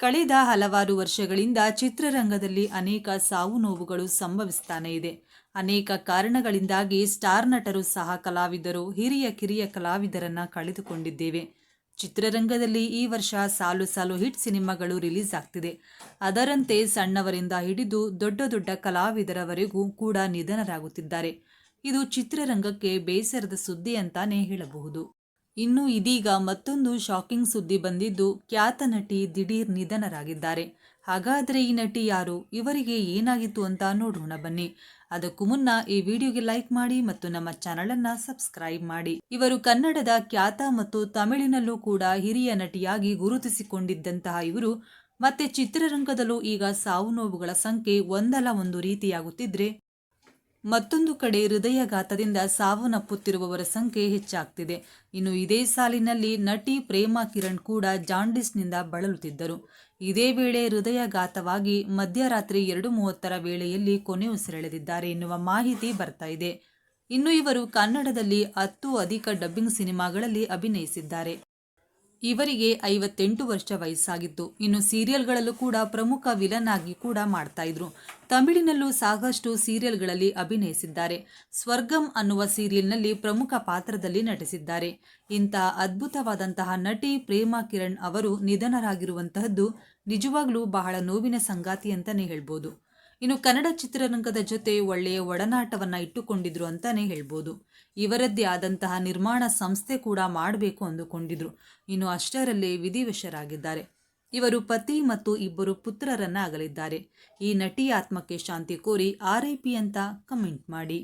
ಕಳೆದ ಹಲವಾರು ವರ್ಷಗಳಿಂದ ಚಿತ್ರರಂಗದಲ್ಲಿ ಅನೇಕ ಸಾವು ನೋವುಗಳು ಸಂಭವಿಸ್ತಾನೆ ಇದೆ. ಅನೇಕ ಕಾರಣಗಳಿಂದಾಗಿ ಸ್ಟಾರ್ ನಟರು ಸಹ ಕಲಾವಿದರು, ಹಿರಿಯ ಕಿರಿಯ ಕಲಾವಿದರನ್ನ ಕಳೆದುಕೊಂಡಿದ್ದೇವೆ. ಚಿತ್ರರಂಗದಲ್ಲಿ ಈ ವರ್ಷ ಸಾಲು ಸಾಲು ಹಿಟ್ ಸಿನಿಮಾಗಳು ರಿಲೀಸ್ ಆಗ್ತಿದೆ. ಅದರಂತೆ ಸಣ್ಣವರಿಂದ ಹಿಡಿದು ದೊಡ್ಡ ದೊಡ್ಡ ಕಲಾವಿದರವರೆಗೂ ಕೂಡ ನಿಧನರಾಗುತ್ತಿದ್ದಾರೆ. ಇದು ಚಿತ್ರರಂಗಕ್ಕೆ ಬೇಸರದ ಸುದ್ದಿ ಅಂತಾನೆ ಹೇಳಬಹುದು. ಇನ್ನು ಇದೀಗ ಮತ್ತೊಂದು ಶಾಕಿಂಗ್ ಸುದ್ದಿ ಬಂದಿದ್ದು, ಖ್ಯಾತ ನಟಿ ದಿಢೀರ್ ನಿಧನರಾಗಿದ್ದಾರೆ. ಹಾಗಾದರೆ ಈ ನಟಿ ಯಾರು? ಇವರಿಗೆ ಏನಾಗಿತ್ತು ಅಂತ ನೋಡೋಣ ಬನ್ನಿ. ಅದಕ್ಕೂ ಮುನ್ನ ಈ ವಿಡಿಯೋಗೆ ಲೈಕ್ ಮಾಡಿ ಮತ್ತು ನಮ್ಮ ಚಾನಲನ್ನು ಸಬ್ಸ್ಕ್ರೈಬ್ ಮಾಡಿ. ಇವರು ಕನ್ನಡದ ಖ್ಯಾತ ಮತ್ತು ತಮಿಳಿನಲ್ಲೂ ಕೂಡ ಹಿರಿಯ ನಟಿಯಾಗಿ ಗುರುತಿಸಿಕೊಂಡಿದ್ದಂತಹ ಇವರು, ಮತ್ತೆ ಚಿತ್ರರಂಗದಲ್ಲೂ ಈಗ ಸಾವು ನೋವುಗಳ ಸಂಖ್ಯೆ ಒಂದಲ್ಲ ಒಂದು ರೀತಿಯಾಗುತ್ತಿದ್ರೆ ಮತ್ತೊಂದು ಕಡೆ ಹೃದಯಘಾತದಿಂದ ಸಾವನ್ನಪ್ಪುತ್ತಿರುವವರ ಸಂಖ್ಯೆ ಹೆಚ್ಚಾಗ್ತಿದೆ. ಇನ್ನು ಇದೇ ಸಾಲಿನಲ್ಲಿ ನಟಿ ಪ್ರೇಮಾ ಕಿರಣ್ ಕೂಡ ಜಾಂಡಿಸ್ನಿಂದ ಬಳಲುತ್ತಿದ್ದರು. ಇದೇ ವೇಳೆ ಹೃದಯಘಾತವಾಗಿ ಮಧ್ಯರಾತ್ರಿ ಎರಡು ಮೂವತ್ತರ ವೇಳೆಯಲ್ಲಿ ಕೊನೆ ಉಸಿರೆಳೆದಿದ್ದಾರೆ ಎನ್ನುವ ಮಾಹಿತಿ ಬರ್ತಾ ಇದೆ. ಇನ್ನು ಇವರು ಕನ್ನಡದಲ್ಲಿ ಹತ್ತು ಅಧಿಕ ಡಬ್ಬಿಂಗ್ ಸಿನಿಮಾಗಳಲ್ಲಿ ಅಭಿನಯಿಸಿದ್ದಾರೆ. ಇವರಿಗೆ ಐವತ್ತೆಂಟು ವರ್ಷ ವಯಸ್ಸಾಗಿತ್ತು. ಇನ್ನು ಸೀರಿಯಲ್ಗಳಲ್ಲೂ ಕೂಡ ಪ್ರಮುಖ ವಿಲನ್ ಆಗಿ ಕೂಡ ಮಾಡ್ತಾ ಇದ್ರು. ತಮಿಳಿನಲ್ಲೂ ಸಾಕಷ್ಟು ಸೀರಿಯಲ್ಗಳಲ್ಲಿ ಅಭಿನಯಿಸಿದ್ದಾರೆ. ಸ್ವರ್ಗಂ ಅನ್ನುವ ಸೀರಿಯಲ್ನಲ್ಲಿ ಪ್ರಮುಖ ಪಾತ್ರದಲ್ಲಿ ನಟಿಸಿದ್ದಾರೆ. ಇಂತಹ ಅದ್ಭುತವಾದಂತಹ ನಟಿ ಪ್ರೇಮಾ ಕಿರಣ್ ಅವರು ನಿಧನರಾಗಿರುವಂತಹದ್ದು ನಿಜವಾಗ್ಲೂ ಬಹಳ ನೋವಿನ ಸಂಗಾತಿ ಅಂತಲೇ ಹೇಳ್ಬೋದು. ಇನ್ನು ಕನ್ನಡ ಚಿತ್ರರಂಗದ ಜೊತೆ ಒಳ್ಳೆಯ ಒಡನಾಟವನ್ನು ಇಟ್ಟುಕೊಂಡಿದ್ರು ಅಂತಾನೆ ಹೇಳ್ಬೋದು. ಇವರದ್ದೇ ಆದಂತಹ ನಿರ್ಮಾಣ ಸಂಸ್ಥೆ ಕೂಡ ಮಾಡಬೇಕು ಅಂದುಕೊಂಡಿದ್ರು. ಇನ್ನು ಅಷ್ಟರಲ್ಲೇ ವಿಧಿವಶರಾಗಿದ್ದಾರೆ. ಇವರು ಪತಿ ಮತ್ತು ಇಬ್ಬರು ಪುತ್ರರನ್ನ ಅಗಲಿದ್ದಾರೆ ಈ ನಟಿ ಆತ್ಮಕ್ಕೆ ಶಾಂತಿ ಕೋರಿ ಆರ್ ಐ ಪಿ ಅಂತ ಕಮೆಂಟ್ ಮಾಡಿ.